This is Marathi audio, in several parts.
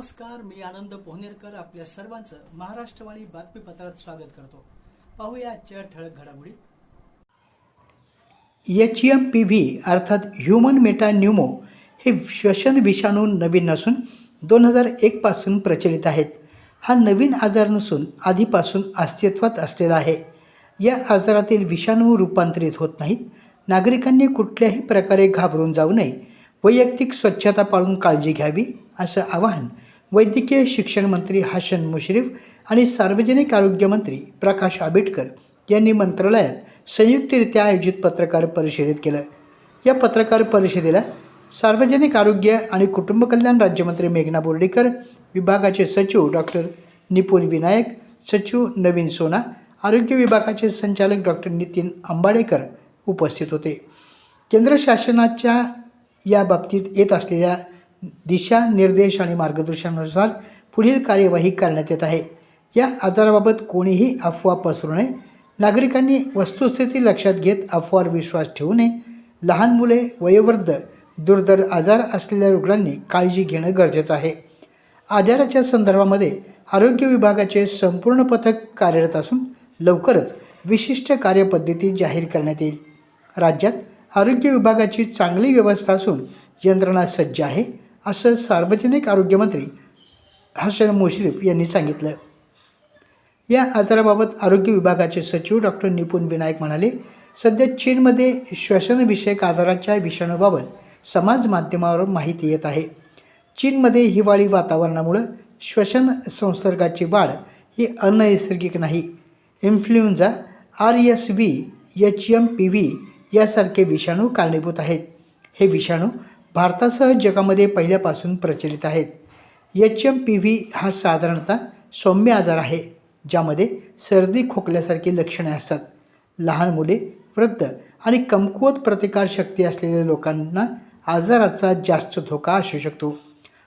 नमस्कार मी आनंद पोहनेरकर आपल्या सर्वांचं महाराष्ट्रवाणी बातमीपत्रात स्वागत करतो. पाहूया आजच्या ठळक घडामोडी. एच एम पी व्ही अर्थात ह्युमन मेटा न्यूमो हे श्वसन विषाणू नवीन नसून दोन हजार एकपासून प्रचलित आहेत. हा नवीन आजार नसून आधीपासून अस्तित्वात असलेला आहे. या आजारातील विषाणू रूपांतरित होत नाहीत. नागरिकांनी कुठल्याही प्रकारे घाबरून जाऊ नये. वैयक्तिक स्वच्छता पाळून काळजी घ्यावी असं आवाहन वैद्यकीय शिक्षण मंत्री हसन मुश्रीफ आणि सार्वजनिक आरोग्य मंत्री प्रकाश आंबेडकर यांनी मंत्रालयात संयुक्तरित्या आयोजित पत्रकार परिषदेत केलं. या पत्रकार परिषदेला सार्वजनिक आरोग्य आणि कुटुंब कल्याण राज्यमंत्री मेघना बोर्डीकर विभागाचे सचिव डॉक्टर निपुण विनायक सचिव नवीन सोना आरोग्य विभागाचे संचालक डॉक्टर नितीन आंबाडेकर उपस्थित होते. केंद्र शासनाच्या या बाबतीत येत असलेल्या दिशा निर्देश आणि मार्गदर्शनानुसार पुढील कार्यवाही करण्यात येत आहे. या आजाराबाबत कोणीही अफवा पसरू नये. नागरिकांनी वस्तुस्थिती लक्षात घेत अफवावर विश्वास ठेवू नये. लहान मुले वयोवृद्ध दुर्धर आजार असलेल्या रुग्णांनी काळजी घेणं गरजेचं आहे. आजाराच्या संदर्भामध्ये आरोग्य विभागाचे संपूर्ण पथक कार्यरत असून लवकरच विशिष्ट कार्यपद्धती जाहीर करण्यात येईल. राज्यात आरोग्य विभागाची चांगली व्यवस्था असून यंत्रणा सज्ज आहे. असं सार्वजनिक आरोग्यमंत्री हसन मुश्रीफ यांनी सांगितलं. या आजाराबाबत आरोग्य विभागाचे सचिव डॉक्टर निपुण विनायक म्हणाले सध्या चीनमध्ये श्वसनविषयक आजाराच्या विषाणूबाबत समाज माध्यमावर माहिती येत आहे. चीनमध्ये हिवाळी वातावरणामुळं श्वसन संसर्गाची वाढ ही अनैसर्गिक नाही. Influenza R S V H M P V यासारखे विषाणू कारणीभूत आहेत. हे विषाणू भारतासह जगामध्ये पहिल्यापासून प्रचलित आहेत. एच एम पी व्ही हा साधारणतः सौम्य आजार आहे ज्यामध्ये सर्दी खोकल्यासारखी लक्षणे असतात. लहान मुले वृद्ध आणि कमकुवत प्रतिकारशक्ती असलेल्या लोकांना आजाराचा जास्त धोका असू शकतो.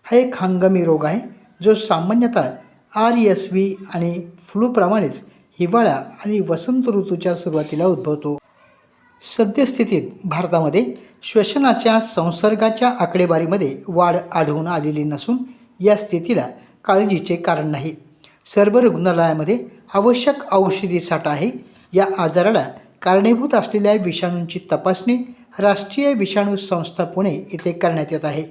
हा एक हंगामी रोग आहे जो सामान्यतः आर एस व्ही आणि फ्लूप्रमाणेच हिवाळा आणि वसंत ऋतूच्या सुरुवातीला उद्भवतो. सद्यस्थितीत भारतामध्ये श्वसनाच्या संसर्गाच्या आकडेवारीमध्ये वाढ आढळून आलेली नसून या स्थितीला काळजीचे कारण नाही. सर्व रुग्णालयामध्ये आवश्यक औषधी साठा आहे. या आजाराला कारणीभूत असलेल्या विषाणूंची तपासणी राष्ट्रीय विषाणू संस्था पुणे येथे करण्यात येत आहे.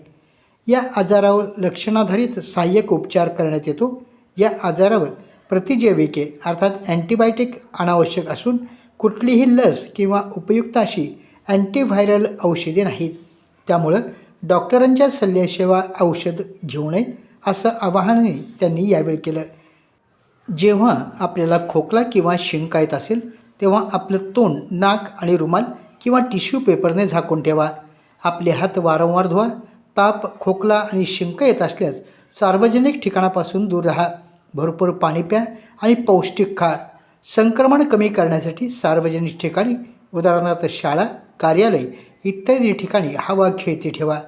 या आजारावर लक्षणाधारित सहाय्यक उपचार करण्यात येतो. या आजारावर प्रतिजैविके अर्थात अँटीबायोटिक अनावश्यक असून कुठलीही लस किंवा उपयुक्त अशी अँटीव्हायरल औषधे नाहीत. त्यामुळं डॉक्टरांच्या सल्ल्याशिवाय औषध घेऊ नये असं आवाहनही त्यांनी यावेळी केलं. जेव्हा आपल्याला खोकला किंवा शिंका येत असेल तेव्हा आपलं तोंड नाक आणि रुमाल किंवा टिश्यू पेपरने झाकून ठेवा. आपले हात वारंवार धुवा. ताप खोकला आणि शिंका येत असल्यास सार्वजनिक ठिकाणापासून दूर राहा. भरपूर पाणी प्या आणि पौष्टिक खा. संक्रमण कमी करण्यासाठी सार्वजनिक ठिकाणी उदाहरणार्थ शाळा कार्यालय इत्यादी ठिकाणी हवा खेळती ठेवा.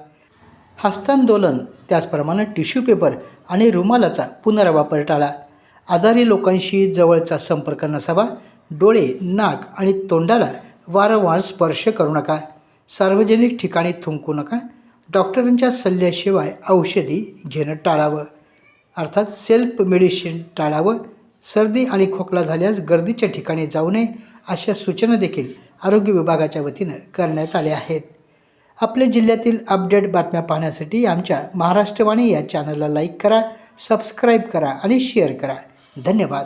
हस्तांदोलन त्याचप्रमाणे टिश्यू पेपर आणि रुमालाचा पुनर्वापर टाळा. आजारी लोकांशी जवळचा संपर्क नसावा डोळे नाक आणि तोंडाला वारंवार स्पर्श करू नका. सार्वजनिक ठिकाणी थुंकू नका. डॉक्टरांच्या सल्ल्याशिवाय औषधी घेणं टाळावं. अर्थात सेल्फ मेडिसिन टाळावं. सर्दी आणि खोकला झाल्यास गर्दीच्या ठिकाणी जाऊ नये अशा सूचना देखील आरोग्य विभागाच्या वतीनं करण्यात आल्या आहेत. आपल्या जिल्ह्यातील अपडेट बातम्या पाहण्यासाठी आमच्या महाराष्ट्रवाणी या चॅनलला लाईक करा सबस्क्राईब करा आणि शेअर करा. धन्यवाद.